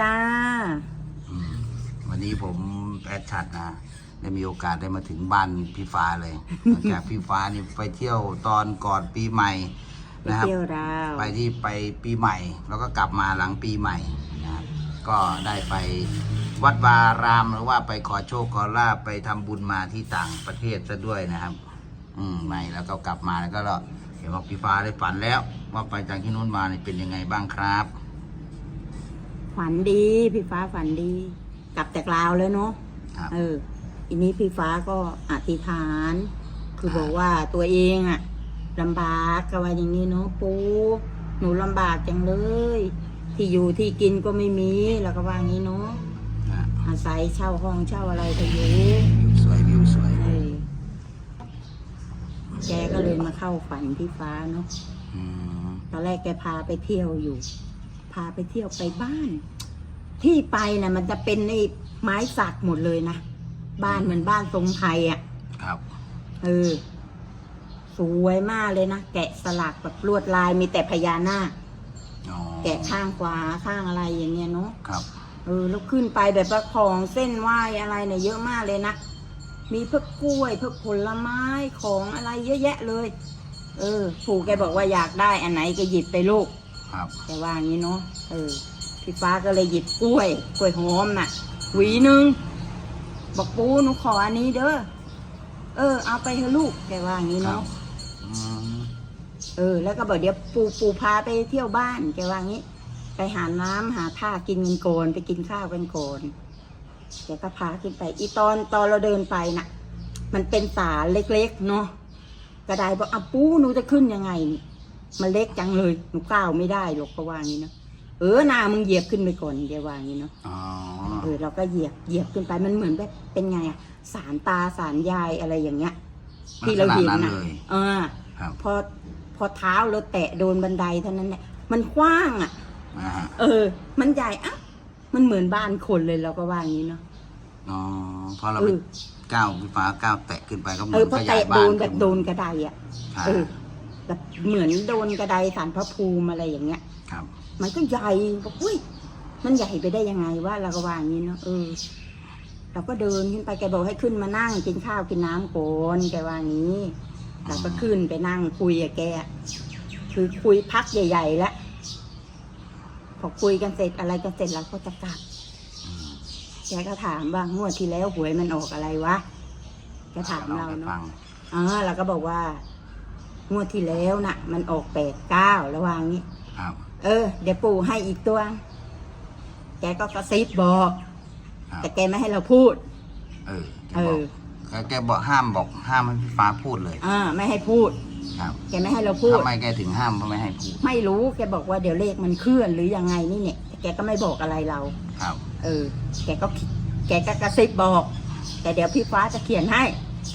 จ้าอืมวันนี้ผมแอดชัดนะ ได้มีโอกาสได้มาถึงบ้านพี่ฟ้าเลย หลังจากพี่ฟ้านี่ไปเที่ยวตอนก่อนปีใหม่ไปนะครับเที่ยวราวไปที่ไปปีใหม่ แล้วก็กลับมาหลังปีใหม่นะครับ ก็ได้ไปวัดวารามหรือว่าไปขอโชคขอลาบไปทำบุญมาที่ต่างประเทศซะด้วยนะครับ อืมใหม่แล้วก็กลับมาแล้วก็เห็นว่าพี่ฟ้าได้ฝันแล้ว ว่าไปจากที่นู้นมาเนี่ยเป็นยังไงบ้างครับ ฝันดี พี่ฟ้าฝันดี กลับจากลาวแล้วเนาะครับ เอออันนี้พี่ฟ้าก็อธิษฐาน คือบอกว่าตัวเองอะลำบากก็ว่าอย่างนี้เนาะปูหนูลำบากจังเลย ที่อยู่ที่กินก็ไม่มีแล้วก็ว่าอย่างนี้เนาะอะอาศัยเช่าห้องเช่าอะไรก็อยู่วิวสวยวิวสวยเออแกก็เลยมาเข้าฝันพี่ฟ้าเนาะ อืมตอนแรกแกพาไปเที่ยวอยู่ พาไปเที่ยวไปบ้าน ที่ไปนะ่ะ มันจะเป็นในไม้สักหมดเลยนะบ้านเหมือนบ้านทรงไทยอะ่ะ ครับเออสวยมากเลยนะแกะสลักแบบลวดลายมีแต่พญานาคอ๋อแกะข้างขวาข้างอะไรอย่างเงี้ยเนาะครับ เออแล้วขึ้นไปแบบว่าของเส้นไหวอะไรเนี่ยเยอะมากเลยนะมีพวกกล้วยพวกผลไม้ของอะไรเยอะแยะเลย เออ ปู่แกบอกว่าอยากได้อันไหนก็หยิบไปลูก ครับแกว่าอย่างนี้เนาะเออพี่ฟ้าก็เลยหยิบกล้วย กล้วยหอมน่ะ หวีหนึ่งบอกปูหนูขออันนี้เด้อเออ เอาไปเถอะลูกแกว่าอย่างนี้ครับเนาะอืมเออ แล้วก็บอกเดี๋ยวปูปูพาไปเที่ยวบ้านแกว่างี้ ไปหาน้ำหาท่ากินกันก่อนไปกินข้าวกันก่อนแกก็พาขึ้นไป อีตอนตอนเราเดินไปน่ะ มันเป็นศาลเล็กๆเนาะกระไดบอกอะปูหนูจะขึ้นยังไงนี่ มันเล็กจังเลยหนูก้าวไม่ได้หรอกก็ว่างี้เนาะเออนามึงเหยียบขึ้นไปก่อนแกว่างี้เนาะอ๋อเออเราก็เหยียบเหยียบขึ้นไปมันเหมือนแบบเป็นไงอะสารตาสารยายอะไรอย่างเงี้ย ที่เราเห็นลักษณะนะเลยเออครับพอพอเท้าเราแตะโดนบันไดเท่านั้นแหละมันกว้างอะอ่าฮะเออ มันใหญ่อะมันเหมือนบ้านคนเลยเราก็ว่าอย่างนี้เนาะอ๋อพอเราเอไปอก้าวพี่ฟ้าก้าวแตะขึ้นไปก็เหมืเอออนพอขยาแตะยบ้าโดนนแบบโดนกระไดอะใช่เออ แบบเหมือนโดนกระไดสารพระภูมิอะไรอย่างเงี้ย ครับ มันก็ใหญ่บอกอุ้ยมันใหญ่ไปได้ยังไงว่าเราก็ว่าอย่างนี้เนาะเออเราก็เดินขึ้นไปแกบอกให้ขึ้นมานั่งกินข้าวกินน้ำก่อนแกว่าอย่างนี้ เราก็ขึ้นไปนั่งคุยกับแกคือคุยพักใหญ่ ๆ แล้วพอคุยกันเสร็จอะไรกันเสร็จเราก็จะกลับอืมแกก็ถามว่างวดที่แล้วหวยมันออกอะไรวะแกถามเราให้เนาะฟังอ๋อเราก็บอกว่า งวดที่แล้วน่ะ มันออกแปดเก้าระหว่างนี้ ครับ เออ เดี๋ยวปู่ให้อีกตัว แกก็กระซิบบอก ครับ แต่แกไม่ให้เราพูด เออแกเอบอกอ แกบอกห้ามบอกห้ามให้พี่ฟ้าพูดเลย อ่า ไม่ให้พูด ครับแกไม่ให้เราพูด ทำไมแกถึงห้ามเพราะไม่ให้พูด ไม่รู้ แกบอกว่าเดี๋ยวเลขมันเคลื่อนหรือยังไงนี่เนี่ยแต่แกก็ไม่บอกอะไรเรา ครับ เออ แกก็คิดแกก็กระซิบบอก แต่เดี๋ยวพี่ฟ้าจะเขียนให้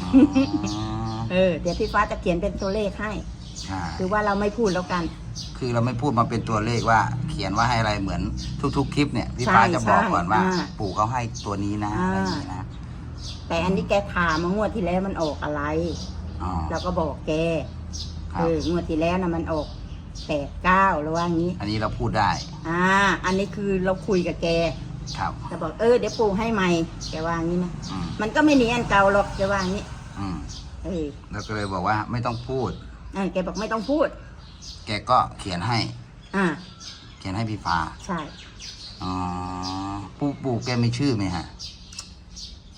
อ๋อ เออเดี๋ยวพี่ฟ้าจะเขียนเป็นตัวเลขให้ใช่คือว่าเราไม่พูดแล้วกัน คือเราไม่พูดมาเป็นตัวเลขว่า เขียนว่าให้อะไรเหมือนทุก ๆ คลิปเนี่ยพี่ใช่ฟ้าจะบอกใช่ก่อนว่าอ่าปู่เขาให้ตัวนี้นะอ่า อะไรอย่างนี้นะแต่อันนี้แกถามมางวดที่แล้วมันออกอะไร อ๋อเราก็บอกแกครัเอบองวดที่แล้วนะมันออกแปดเก้าหรือว่างี้ อันนี้เราพูดได้อ่า อันนี้คือเราคุยกับแกครับแต่บอกเออเดี๋ยวปู่ให้ใหม่แกว่างี้นะอืมมันก็ไม่หนีอันเก่าหรอกแกว่างี้ อืม เออแล้วก็เลยบอกว่าไม่ต้องพูด เออแกบอกไม่ต้องพูด แกก็เขียนให้ อ่า เขียนให้พี่ฟ้าใช่อ๋อปู่ปู่แกมีชื่อไหมฮะ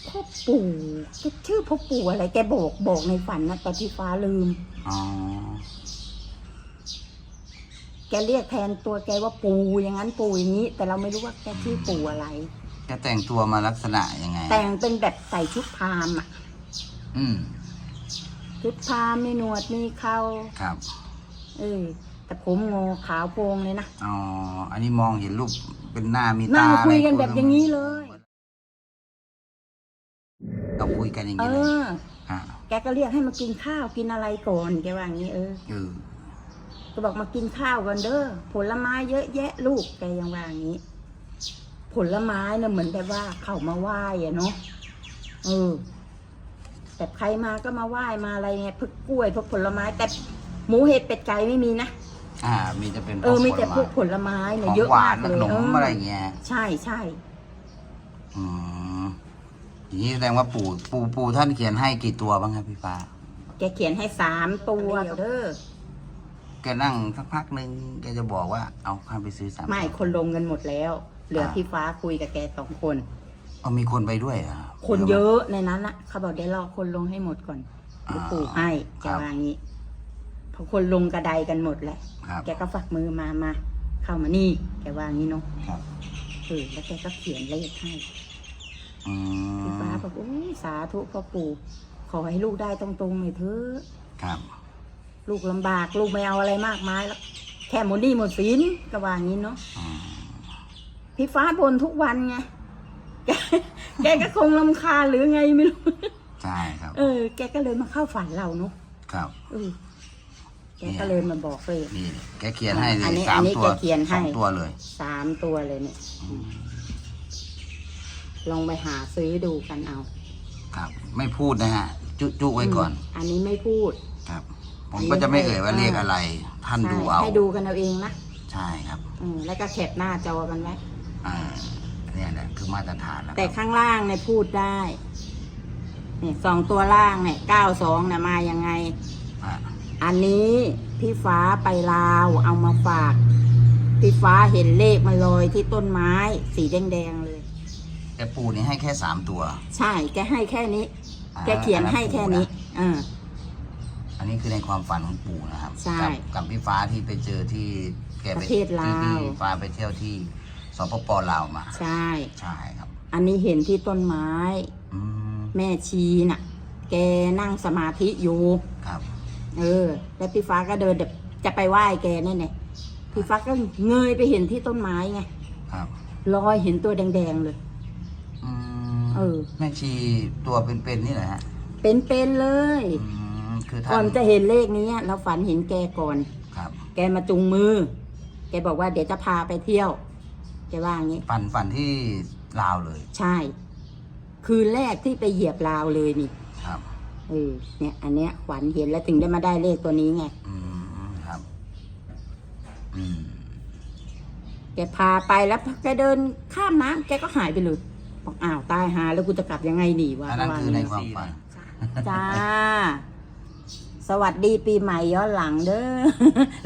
พ่อปู่แกชื่อพ่อปู่อะไร แกบอกบอกในฝันนะแต่พี่ฟ้าลืม อ๋อแกเรียกแทนตัวแกว่าปู่อย่างนั้นปู่อย่างนี้ แต่เราไม่รู้ว่าแกชื่อปู่อะไร แกแต่งตัวมาลักษณะยังไง แต่งเป็นแบบใส่ชุดพราหมณ์อะ อืม ชุดพราหมณ์มีหนวดมีเขาครับเออแต่ผมงอขาวโพลงเลยนะอ๋ออันนี้มองเห็นรูปเป็นหน้ามีนั่ตางอะไรคุยกันแบบอย่างนี้เลยเราคุยกันอย่างเอนี้เลยออะแกก็เรียกให้มากินข้าวกินอะไรก่อนแกว่าอย่างนี้เออ เออก็บอกมากินข้าวกันเด้อผลไม้เยอะแยะลูกแกยังว่าอย่างนี้ ผลไม้เนี่ยเหมือนแบบว่าเขามาไหว้อะเนาะเออ แต่ใครมาก็มาไหว้มาอะไรเงี้ยพวกกล้วยพวกผลไม้ แต่หมูเห็ดเป็ดไก่ไม่มีนะอ่า มีจะเป็นเออมีแต่พวกผผลไม้ลเนี่ยไม้เยอะของหวามานกเลยขนมเอออะไรอย่างเงี้ยใช่ใช่อืมอย่างนี้แสดงว่าปู่ปู่ปู่ท่านเขียนให้กี่ตัวบ้างครับพี่ฟ้าแกเขียนให้สามตัวเด้อแกนั่งสักพักหนึ่งแกจะบอกว่าเอาข้ามไปซื้อสามไม่ตัวคนลงกันหมดแล้ว เหลือพี่ฟ้าคุยกับแกสองคน เอามีคนไปด้วยเหรอะ คนเยอะในนั้นนะเขาบอกได้รอคนลงให้หมดก่อนอ่าเดี๋ยวปู่ให้แกครับว่างี้พอคนลงกระไดกันหมดแหละครับแกก็ฝักมือมามาเข้ามานี่แกว่างี้เนาะครับเออแล้วแกก็เขียนเลขให้อืพี่ฟ้ามบอกโอ้ยสาธุพ่อปู่ ขอให้ลูกได้ตรงๆเลยเถอะครับลูกลำบากลูกไม่เอาอะไรมากมายแล้วแค่หมดหนี้หมดสินก็ว่างี้เนาะ อืมพี่ฟ้าบนทุกวันไง แกแกก็คงลำคาญหรือไงไม่รู้ ใช่ครับ เออ แกก็เลยมาเข้าฝันเราเนาะครับเออแกก็เลยมาบอกเลย นี่แกเขียนให้เลอันยนี้สามอันนี้ตัวแกเขียนให้ สองตัวเลยสามตัวเลยเนี่ย ลองไปหาซื้อดูกันเอาครับ ไม่พูดนะฮะ จุจุไว้ก่อนมอันนี้ไม่พูด ครับ ผมอันนี้ก็จะไม่เอ่ยว่าให้เลขอะไร ท่านใช่ดูเอาให้ดูกันเอาเองนะใช่ครับ อืมแล้วก็แคปหน้าจอกันไว้ อ่า เนี่ยแหละคือมาตรฐานแล้วคแต่รับข้างล่างเนี่ยพูดได้เนี่ยสองตัวล่างเนี่ยเก้าสองเนี่ยมายังไง อ่าอันนี้พี่ฟ้าไปลาวเอามาฝาก พี่ฟ้าเห็นเลขมันลอยที่ต้นไม้ สีแดงๆเลย แต่ปู่นี่ให้แค่สามตัวใช่แกให้แค่นี้ อ่าแกเขียนให้แค่นี้เออ อันนี้คือในความฝันของปู่นะครับใช่กับกับพี่ฟ้าที่ไปเจอที่แกไปประเทศลาว ที่ที่ฟ้าไปเที่ยวที่ สปปลาวมา ใช่ ใช่ครับ อันนี้เห็นที่ต้นไม้ อืมแม่ชีน่ะ แกนั่งสมาธิอยู่ ครับ เออ แล้วพี่ฟ้าก็เดินแบบจะไปไหว้แกนั่นไงพี่ฟ้าก็เงยไปเห็นที่ต้นไม้ไงครับลอยเห็นตัวแดงๆเลย อืมเออ แม่ชีตัวเป็นๆนี่แหละฮะเป็นๆเลย อืมคือท่าก่อนนจะเห็นเลขนี้เราฝันเห็นแกก่อน ครับ แกมาจุงมือ แกบอกว่าเดี๋ยวจะพาไปเที่ยว แกว่าอย่างนี้ ฝันฝันที่ลาวเลย ใช่ คืนแรกที่ไปเหยียบลาวเลยนี่ครับ เออเนี่ย อันเนี้ยขวัญเห็นแล้วถึงได้มาได้เลขตัวนี้ไง อืมครับ อืมแกพาไปแล้วแกเดินข้ามน้ำแกก็หายไปเลยบอกอ้าวตายหาแล้วกูจะกลับยังไงหนีวะอันนั้นว่าคือในงี้ความฝัน จ้า สวัสดีปีใหม่ย้อนหลังเด้อ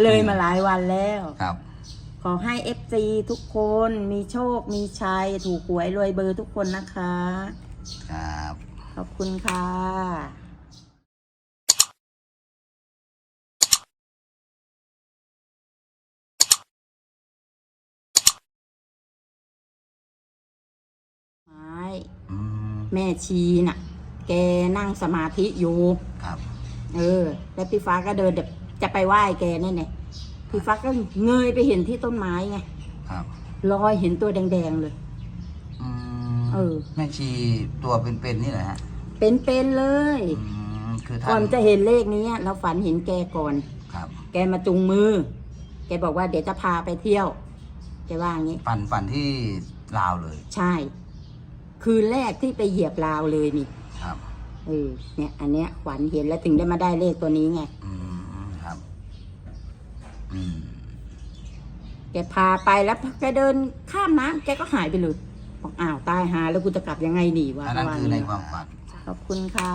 เลยมาหลายวันแล้ว ครับ ขอให้เอฟซีทุกคนมีโชคมีชัย ถูกหวยรวยเบอร์ทุกคนนะคะ ครับ ขอบคุณค่ะไม้อืมแม่ชีน่ะ แกนั่งสมาธิอยู่ ครับ เออ แล้วพี่ฟ้าก็เดินแบบจะไปไหว้แกนั่นไง พี่ฟ้าก็เงยไปเห็นที่ต้นไม้ไงครับลอยเห็นตัวแดงๆเลย อืมเออ แม่ชีตัวเป็นๆนี่แหละฮะเป็นๆเลย อืมคือท่าก่อนนจะเห็นเลขนี้เราฝันเห็นแกก่อน ครับแกมาจุงมือ แกบอกว่าเดี๋ยวจะพาไปเที่ยว แกว่าอย่างนี้ ฝันฝันที่ลาวเลยใช่ คืนแรกที่ไปเหยียบลาวเลยนี่ ครับ เออ เนี่ย อันเนี้ยขวัญเห็นแล้วถึงได้มาได้เลขตัวนี้ไง อืมครับอืม แกพาไปแล้วแกเดินข้ามน้ำแกก็หายไปเลยบอกอ้าวตายหาแล้วกูจะกลับยังไงหนีวะอันนั้นว่าคือในงี้ความฝันขอบคุณค่ะ